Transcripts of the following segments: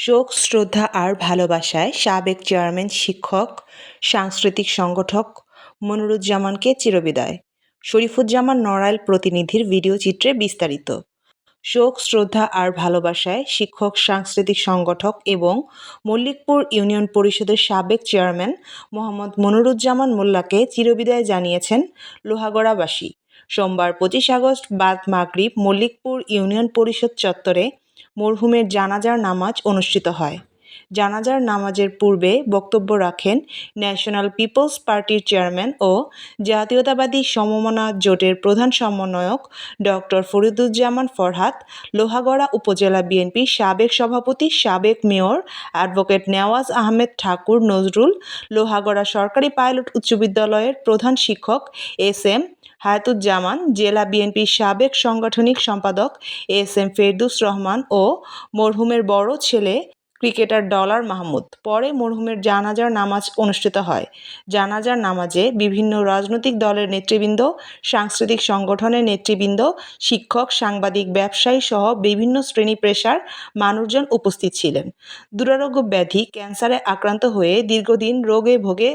শোক, শ্রদ্ধা আর ভালোবাসায় সাবেক চেয়ারম্যান, শিক্ষক, সাংস্কৃতিক সংগঠক মনিরুজ্জামানকে চিরবিদায়। শরীফুজ্জামান নড়াইল প্রতিনিধির ভিডিও চিত্রে বিস্তারিত। শোক, শ্রদ্ধা আর ভালোবাসায় শিক্ষক, সাংস্কৃতিক সংগঠক এবং মল্লিকপুর ইউনিয়ন পরিষদের সাবেক চেয়ারম্যান মোহাম্মদ মনিরুজ্জামান মোল্লাকে চিরবিদায় জানিয়েছেন লোহাগড়াবাসী। সোমবার পঁচিশ আগস্ট বাদ মাগরিব মল্লিকপুর ইউনিয়ন পরিষদ চত্বরে মরহুমের জানাজার নামাজ অনুষ্ঠিত হয়। জানাজার নামাজের পূর্বে বক্তব্য রাখেন ন্যাশনাল পিপলস পার্টির চেয়ারম্যান ও জাতীয়তাবাদী সমমনা জোটের প্রধান সমন্বয়ক ডক্টর ফরিদুজ্জামান ফরহাদ, লোহাগড়া উপজেলা বিএনপির সাবেক সভাপতি সাবেক মেয়র অ্যাডভোকেট নেওয়াজ আহমেদ ঠাকুর নজরুল, লোহাগড়া সরকারি পাইলট উচ্চ বিদ্যালয়ের প্রধান শিক্ষক এস এম হায়াতুজ্জামান, জেলা বিএনপির সাবেক সাংগঠনিক সম্পাদক এস এম ফেরদুস রহমান ও মরহুমের বড় ছেলে ক্রিকেটার ডলার মাহমুদ। পরে মরহুমের জানাজার নামাজ অনুষ্ঠিত হয়। জানাজার নামাজে বিভিন্ন রাজনৈতিক দলের নেতৃবৃন্দ, সাংস্কৃতিক সংগঠনের নেতৃবৃন্দ, শিক্ষক, সাংবাদিক, ব্যবসায়ী সহ বিভিন্ন শ্রেণি পেশার মানুষজন উপস্থিত ছিলেন। দুরারোগ্য ব্যাধি ক্যান্সারে আক্রান্ত হয়ে দীর্ঘদিন রোগে ভোগে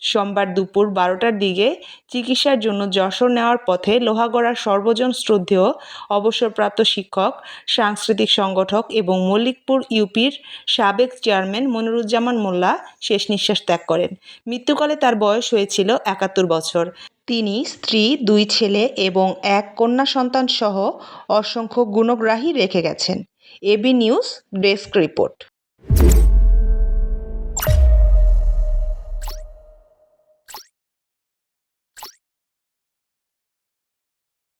সোমবার দুপুর বারোটার দিকে চিকিৎসার জন্য যশোর নেওয়ার পথে লোহাগড়ার সর্বজন শ্রদ্ধেয় অবসরপ্রাপ্ত শিক্ষক, সাংস্কৃতিক সংগঠক এবং মল্লিকপুর ইউপির সাবেক চেয়ারম্যান মনিরুজ্জামান মোল্লা শেষ নিঃশ্বাস ত্যাগ করেন। মৃত্যুকালে তার বয়স হয়েছিল একাত্তর বছর। তিনি স্ত্রী, দুই ছেলে এবং এক কন্যা সন্তান সহ অসংখ্য গুণগ্রাহী রেখে গেছেন। AB news desk report.